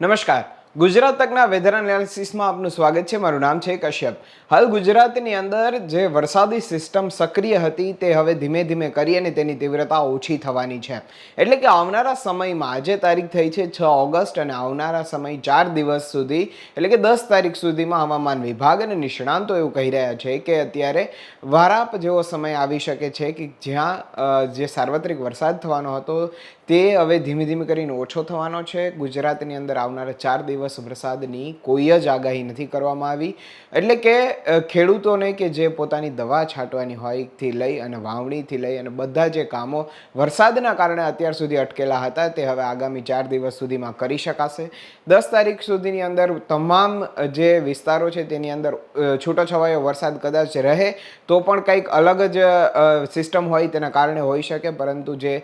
નમસ્કાર. ગુજરાત તકના વેધર એનાલિસિસમાં આપનું સ્વાગત છે. મારું નામ છે કશ્યપ. હાલ ગુજરાતની અંદર જે વરસાદી સિસ્ટમ સક્રિય હતી તે હવે ધીમે ધીમે કરી અને તેની તીવ્રતા ઓછી થવાની છે. એટલે કે આવનારા સમયમાં, આજે તારીખ થઈ છે છ ઓગસ્ટ અને આવનારા સમય ચાર દિવસ સુધી, એટલે કે દસ તારીખ સુધીમાં હવામાન વિભાગ અને નિષ્ણાંતો એવું કહી રહ્યા છે કે અત્યારે વારાપ જેવો સમય આવી શકે છે કે જ્યાં જે સાર્વત્રિક વરસાદ થવાનો હતો તે હવે ધીમે ધીમે કરીને ઓછો થવાનો છે. ગુજરાતની અંદર આવનારા ચાર દિવસ વરસાદની કોઈ જ આગાહી નથી કરવામાં આવી. એટલે કે ખેડૂતોને કે જે પોતાની દવા છાંટવાની હોયથી લઈ અને વાવણીથી લઈ અને બધા જે કામો વરસાદના કારણે અત્યાર સુધી અટકેલા હતા, તે હવે આગામી ચાર દિવસ સુધીમાં કરી શકાશે. દસ તારીખ સુધીની અંદર તમામ જે વિસ્તારો છે તેની અંદર છૂટોછવાયો વરસાદ કદાચ રહે, તો પણ કંઈક અલગ જ સિસ્ટમ હોય તેના કારણે હોઈ શકે, પરંતુ જે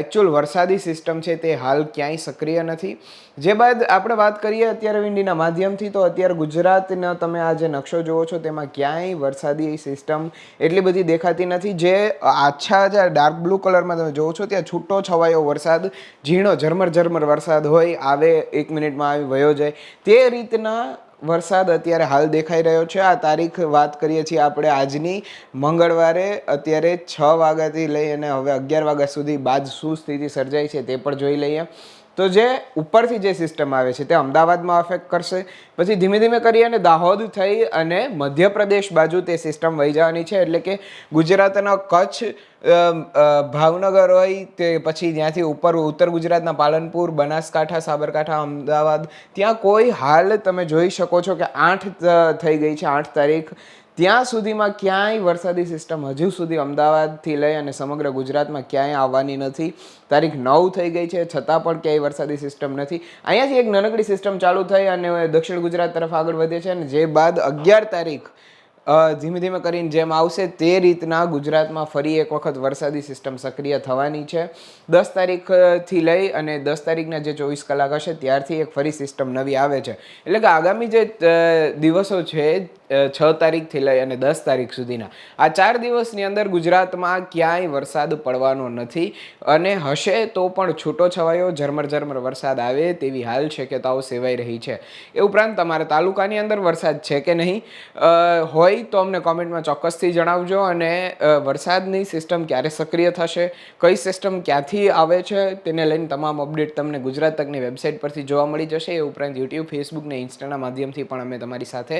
એકચ્યુઅલ વરસાદી સિસ્ટમ છે તે હાલ ક્યાંય સક્રિય નથી. જે બાદ આપણે વાત કરીએ અત્યારે વિંડીના માધ્યમથી, તો અત્યારે ગુજરાતનો તમે આ જે નકશો જુઓ છો, તેમાં ક્યાંય વરસાદી સિસ્ટમ એટલી બધી દેખાતી નથી. જે આછા જે ડાર્ક બ્લુ કલરમાં તમે જુઓ છો, ત્યાં છૂટો છવાયો વરસાદ, ઝીણો ઝરમર ઝરમર વરસાદ હોય, આવે, એક મિનિટમાં આવી વયો જાય. તે રીતના વરસાદ અત્યારે હાલ દેખાઈ રહ્યો છે. આ તારીખ વાત કરીએ છીએ આપણે આજની. મંગળવારે અત્યારે છ વાગ્યાથી લઈ અને હવે અગિયાર વાગ્યા સુધી બાદ શું સ્થિતિ સર્જાઈ છે તે પણ જોઈ લઈએ. તો જે ઉપરથી જે સિસ્ટમ આવે છે તે અમદાવાદમાં અફેક્ટ કરશે. પછી ધીમે ધીમે કરી અને દાહોદ થઈ અને મધ્યપ્રદેશ બાજુ તે સિસ્ટમ વહી જવાની છે. એટલે કે ગુજરાતના કચ્છ ભાવનગર હોય તે પછી ત્યાંથી ઉપર ઉત્તર ગુજરાતના પાલનપુર, બનાસકાંઠા, સાબરકાંઠા, અમદાવાદ, ત્યાં કોઈ હાલ તમે જોઈ શકો છો કે આઠ થઈ ગઈ છે, આઠ તારીખ. ત્યાં સુધીમાં ક્યાંય વરસાદી સિસ્ટમ હજુ સુધી અમદાવાદથી લઈ અને સમગ્ર ગુજરાતમાં ક્યાંય આવવાની નથી. તારીખ નવ થઈ ગઈ છે, છતાં પણ ક્યાંય વરસાદી સિસ્ટમ નથી. અહીંયાથી એક નાનકડી સિસ્ટમ ચાલુ થઈ અને દક્ષિણ ગુજરાત તરફ આગળ વધે છે અને જે બાદ અગિયાર તારીખ ધીમે ધીમે કરીને જેમ આવશે તે રીતના ગુજરાતમાં ફરી એક વખત વરસાદી સિસ્ટમ સક્રિય થવાની છે. દસ તારીખથી લઈ અને દસ તારીખના જે ચોવીસ કલાક હશે ત્યારથી એક ફરી સિસ્ટમ નવી આવે છે. એટલે કે આગામી જે દિવસો છે છ તારીખથી લઈ અને દસ તારીખ સુધીના. આ ચાર દિવસની અંદર ગુજરાતમાં ક્યાંય વરસાદ પડવાનો નથી અને હશે તો પણ છૂટો છવાયો, ઝરમર ઝરમર વરસાદ આવે તેવી હાલ શક્યતાઓ સેવાઈ રહી છે. એ ઉપરાંત તમારા તાલુકાની અંદર વરસાદ છે કે નહીં? હોય તો અમને કોમેન્ટમાં ચોક્કસથી જણાવજો અને વરસાદની સિસ્ટમ ક્યારે સક્રિય થશે, કઈ સિસ્ટમ ક્યાંથી આવે છે, તેને લઈને તમામ અપડેટ તમને ગુજરાત તકની વેબસાઇટ પરથી જોવા મળી જશે. એ ઉપરાંત યુટ્યુબ, ફેસબુક ને ઇન્સ્ટાના માધ્યમથી પણ અમે તમારી સાથે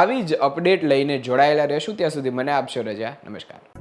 આવી જ અપડેટ લઈને જોડાયેલા રહેશું. ત્યાં સુધી મને આપશો રજા. નમસ્કાર.